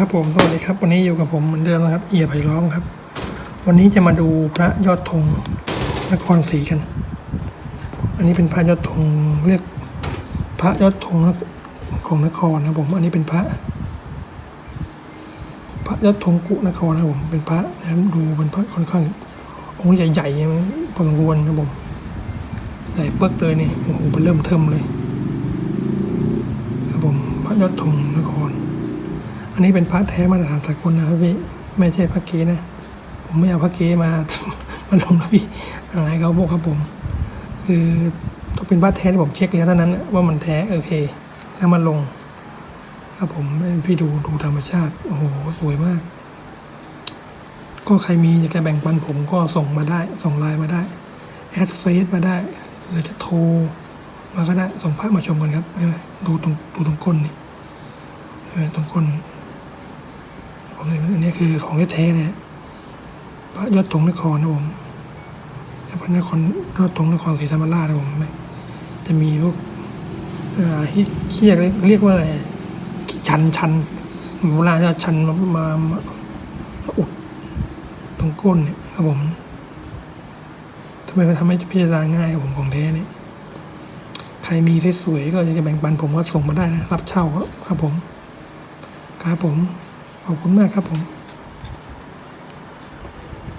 ครับผมสวัสดีครับวันนี้อยู่กับผมเหมือนเดิมนะครับ เอียไผ่ล้อมครับ วันนี้จะมาดูพระยอดธงนครศรีกัน อันนี้เป็นพระยอดธงเรียกพระยอดธงของนครนะผมอันนี้เป็นพระ พระยอดธงกุนครนะผมเป็นพระนะครับดูเป็นพระค่อนข้างองค์ใหญ่ๆพอสมควรนะผมใหญ่เปิกเลยนี่โอ้โหมันเริ่มเทิมเลยครับผมพระยอดธงนคร อันนี้เป็นพระแท้มาตรฐานสากลนะครับพี่ไม่ใช่พระเกนะ ผมไม่เอาพระเกมามาลงนะพี่อะไรเขาบอกครับผม คือต้องเป็นพระแท้ที่ผมเช็คแล้วเท่านั้นว่ามันแท้โอเค แล้วมาลงครับผมพี่ดูดูธรรมชาติ โอ้โห สวยมาก ก็ใครมีอยากจะแบ่งปันผมก็ส่งมาได้ ส่งไลน์มาได้ แอดเฟซมาได้ หรือจะโทรมาก็ได้ส่งพระมาชมกันครับดูตรงดูตรงก้นนี่ตรงก้น อันนี้คือของแท้ๆเลยพระยอดธงนครนะผมพระนครยอดธงนครศรีธรรมราชนะผมจะมีพวกเอ่อที่เรียกเรียกว่าอะไรชันชันโบราณจะชันมามามาอุดตรงก้นเนี่ยครับผมทำไมมันทำให้พิจารณาง่ายครับผมของแท้เนี่ยใครมีสวยๆก็อยากจะแบ่งปันผมก็ส่งมาได้นะ รับเช่าครับครับผมครับผม ขอบคุณมากครับผม